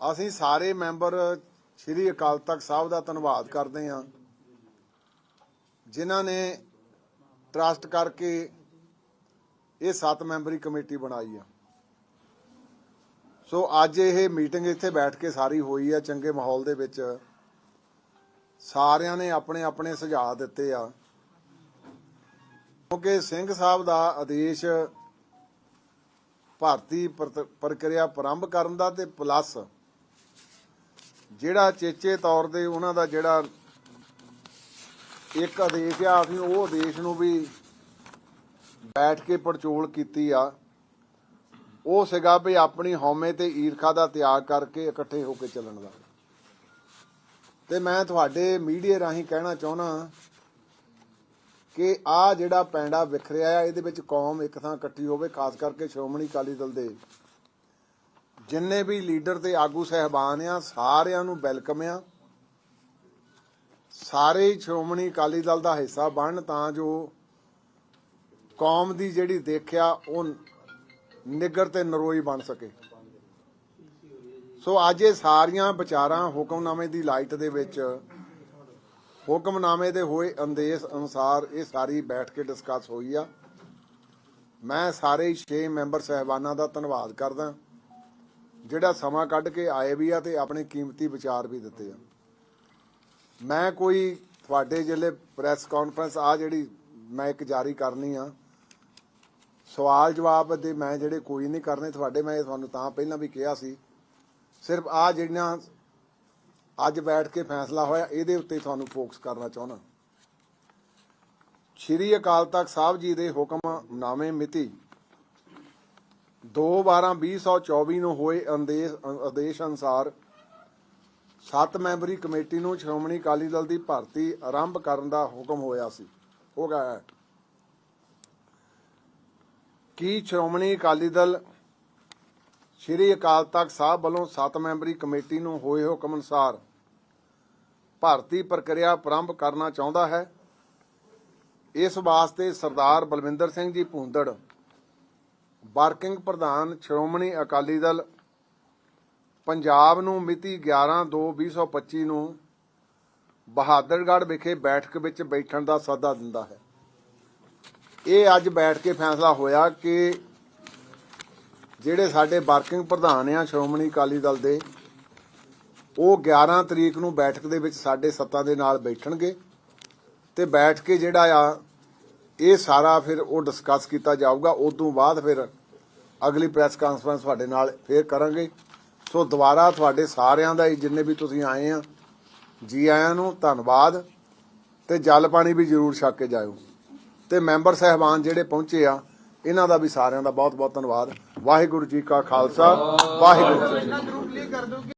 ਅਸੀਂ ਸਾਰੇ ਮੈਂਬਰ ਸ੍ਰੀ ਅਕਾਲ ਤਖਤ ਸਾਹਿਬ ਦਾ ਧੰਨਵਾਦ ਕਰਦੇ ਹਾਂ, ਜਿਨ੍ਹਾਂ ਨੇ ਟਰਸਟ ਕਰਕੇ ਇਹ 7 ਮੈਂਬਰੀ ਕਮੇਟੀ ਬਣਾਈ ਆ। ਸੋ ਅੱਜ ਇਹ ਮੀਟਿੰਗ ਇੱਥੇ ਬੈਠ ਕੇ ਸਾਰੀ ਹੋਈ ਆ, ਚੰਗੇ ਮਾਹੌਲ ਦੇ ਵਿੱਚ। ਸਾਰਿਆਂ ਨੇ ਆਪਣੇ ਆਪਣੇ ਸੁਝਾਅ ਦਿੱਤੇ ਆ। ਕਿਉਂਕਿ ਸਿੰਘ ਸਾਹਿਬ ਦਾ ਆਦੇਸ਼ ਭਾਰਤੀ ਪ੍ਰਤ- ਪ੍ਰਕਿਰਿਆ ਪ੍ਰਾਰੰਭ ਕਰਨ ਦਾ ਤੇ ਪਲੱਸ ਜਿਹੜਾ ਚੇਚੇ ਤੌਰ ਤੇ ਉਹਨਾਂ ਦਾ ਜਿਹੜਾ ਇੱਕ ਆਦੇਸ਼ ਆ, ਅਸੀਂ ਉਹ ਆਦੇਸ਼ ਨੂੰ ਵੀ ਬੈਠ ਕੇ ਪੜਚੋਲ ਕੀਤੀ ਆ। ਉਹ ਸੀਗਾ ਵੀ ਆਪਣੀ ਹਉਮੈ ਤੇ ਈਰਖਾ ਦਾ ਤਿਆਗ ਕਰਕੇ ਇਕੱਠੇ ਹੋ ਕੇ ਚੱਲਣ ਦਾ। ਤੇ ਮੈਂ ਤੁਹਾਡੇ ਮੀਡੀਆ ਰਾਹੀਂ ਕਹਿਣਾ ਚਾਹੁੰਦਾ ਕਿ ਆ ਜਿਹੜਾ ਪੈਂਡਾ ਵਿਖਰਿਆ ਇਹਦੇ ਵਿੱਚ ਕੌਮ ਇੱਕ ਥਾਂ ਇਕੱਠੀ ਹੋਵੇ, ਖਾਸ ਕਰਕੇ ਸ਼੍ਰੋਮਣੀ ਅਕਾਲੀ ਦਲ ਦੇ। ਜਿੰਨੇ ਵੀ ਲੀਡਰ ਤੇ ਆਗੂ ਸਹਿਬਾਨ ਆ, ਸਾਰਿਆਂ ਨੂੰ ਵੈਲਕਮ ਆ। ਸਾਰੇ ਸ਼੍ਰੋਮਣੀ ਅਕਾਲੀ ਦਲ ਦਾ ਹਿੱਸਾ ਬਣਨ ਤਾਂ ਜੋ ਕੌਮ ਦੀ ਜਿਹੜੀ ਦੇਖਿਆ ਉਹ ਨਿੱਗਰ ਤੇ ਨਰੋਈ ਬਣ ਸਕੇ। ਸੋ ਅੱਜ ਇਹ ਸਾਰੀਆਂ ਵਿਚਾਰਾਂ ਹੁਕਮਨਾਮੇ ਦੀ ਲਾਈਟ ਦੇ ਵਿੱਚ, ਹੁਕਮਨਾਮੇ ਦੇ ਹੋਏ ਅੰਦੇਸ਼ ਅਨੁਸਾਰ ਇਹ ਸਾਰੀ ਬੈਠ ਕੇ ਡਿਸਕਸ ਹੋਈ ਆ। ਮੈਂ ਸਾਰੇ 6 ਮੈਂਬਰ ਸਹਿਬਾਨਾਂ ਦਾ ਧੰਨਵਾਦ ਕਰਦਾ। ਜਿਹੜਾ ਸਮਾਂ ਕੱਢ ਕੇ ਆਏ ਵੀ ਆ ਤੇ ਆਪਣੇ ਕੀਮਤੀ ਵਿਚਾਰ ਵੀ ਦਿੱਤੇ ਆ। ਮੈਂ ਕੋਈ ਤੁਹਾਡੇ ਜਿਹੜੇ ਪ੍ਰੈਸ ਕਾਨਫਰੰਸ ਆ ਜਿਹੜੀ ਮੈਂ ਇੱਕ ਜਾਰੀ ਕਰਨੀ ਆ, ਸਵਾਲ ਜਵਾਬ ਦੇ ਮੈਂ ਜਿਹੜੇ ਕੋਈ ਨਹੀਂ ਕਰਨੇ, ਤੁਹਾਡੇ ਮੈਂ ਤੁਹਾਨੂੰ ਤਾਂ ਪਹਿਲਾਂ ਵੀ ਕਿਹਾ ਸੀ। ਸਿਰਫ ਆ ਜਿਹੜੀਆਂ ਅੱਜ ਬੈਠ ਕੇ ਫੈਸਲਾ ਹੋਇਆ, ਇਹਦੇ ਉੱਤੇ ਤੁਹਾਨੂੰ ਫੋਕਸ ਕਰਨਾ ਚਾਹੁੰਦਾ। ਸ਼੍ਰੀ ਅਕਾਲ ਤਖਤ ਸਾਹਿਬ ਜੀ ਦੇ ਹੁਕਮਨਾਮੇ ਮਿਤੀ 2/12/2024 ਨੂੰ ਹੋਏ ਆਦੇਸ਼ ਅਨੁਸਾਰ ਸੱਤ ਮੈਂਬਰੀ ਕਮੇਟੀ ਨੂੰ ਸ਼੍ਰੋਮਣੀ ਅਕਾਲੀ ਦਲ ਦੀ ਭਰਤੀ ਆਰੰਭ ਕਰਨ ਦਾ ਹੁਕਮ ਹੋਇਆ ਸੀ। ਹੋ ਗਿਆ ਹੈ ਕੀ ਸ਼੍ਰੋਮਣੀ ਅਕਾਲੀ ਦਲ ਸ਼੍ਰੀ ਅਕਾਲ ਤਖਤ ਸਾਹਿਬ ਵੱਲੋਂ ਸੱਤ ਮੈਂਬਰੀ ਕਮੇਟੀ ਨੂੰ ਹੋਏ ਹੁਕਮ ਅਨੁਸਾਰ ਭਾਰਤੀ ਪ੍ਰਕਿਰਿਆ ਪ੍ਰਾਰੰਭ ਕਰਨਾ ਚਾਹੁੰਦਾ ਹੈ। ਇਸ ਵਾਸਤੇ ਸਰਦਾਰ ਬਲਵਿੰਦਰ ਸਿੰਘ ਜੀ ਭੂੰਦੜ ਵਰਕਿੰਗ ਪ੍ਰਧਾਨ ਸ਼੍ਰੋਮਣੀ ਅਕਾਲੀ ਦਲ ਪੰਜਾਬ ਨੂੰ ਮਿਤੀ 11/2/2025 ਨੂੰ ਬਹਾਦਰਗੜ੍ਹ ਵਿਖੇ ਬੈਠਕ ਵਿੱਚ ਬੈਠਣ ਦਾ ਸੱਦਾ ਦਿੰਦਾ ਹੈ। ਇਹ ਅੱਜ ਬੈਠ ਕੇ ਫੈਸਲਾ ਹੋਇਆ ਕਿ ਜਿਹੜੇ ਸਾਡੇ ਵਰਕਿੰਗ ਪ੍ਰਧਾਨ ਆ ਸ਼੍ਰੋਮਣੀ ਅਕਾਲੀ ਦਲ ਦੇ, ਉਹ 11 ਤਰੀਕ ਨੂੰ ਬੈਠਕ ਦੇ ਵਿੱਚ ਸਾਡੇ ਸੱਤਾ ਦੇ ਨਾਲ ਬੈਠਣਗੇ ਤੇ ਬੈਠ ਕੇ ਜਿਹੜਾ ਆ ਇਹ ਸਾਰਾ ਫਿਰ ਉਹ ਡਿਸਕਸ ਕੀਤਾ ਜਾਊਗਾ ਉਸ ਤੋਂ ਬਾਅਦ ਫਿਰ ਅਗਲੀ ਪ੍ਰੈਸ ਕਾਨਫਰੰਸ ਤੁਹਾਡੇ ਨਾਲ ਫੇਰ ਕਰਾਂਗੇ। ਸੋ ਦੁਬਾਰਾ ਤੁਹਾਡੇ ਸਾਰਿਆਂ ਦਾ ਹੀ, ਜਿੰਨੇ ਵੀ ਤੁਸੀਂ ਆਏ ਆ, ਜੀ ਆਇਆਂ ਨੂੰ ਧੰਨਵਾਦ ਤੇ ਜਲ ਪਾਣੀ ਵੀ ਜ਼ਰੂਰ ਛਕ ਕੇ ਜਾਇਓ। ਤੇ ਮੈਂਬਰ ਸਹਿਬਾਨ ਜਿਹੜੇ ਪਹੁੰਚੇ ਆ, ਇਹਨਾਂ ਦਾ ਵੀ ਸਾਰਿਆਂ ਦਾ ਬਹੁਤ ਬਹੁਤ ਧੰਨਵਾਦ। ਵਾਹਿਗੁਰੂ ਜੀ ਕਾ ਖਾਲਸਾ, ਵਾਹਿਗੁਰੂ ਜੀ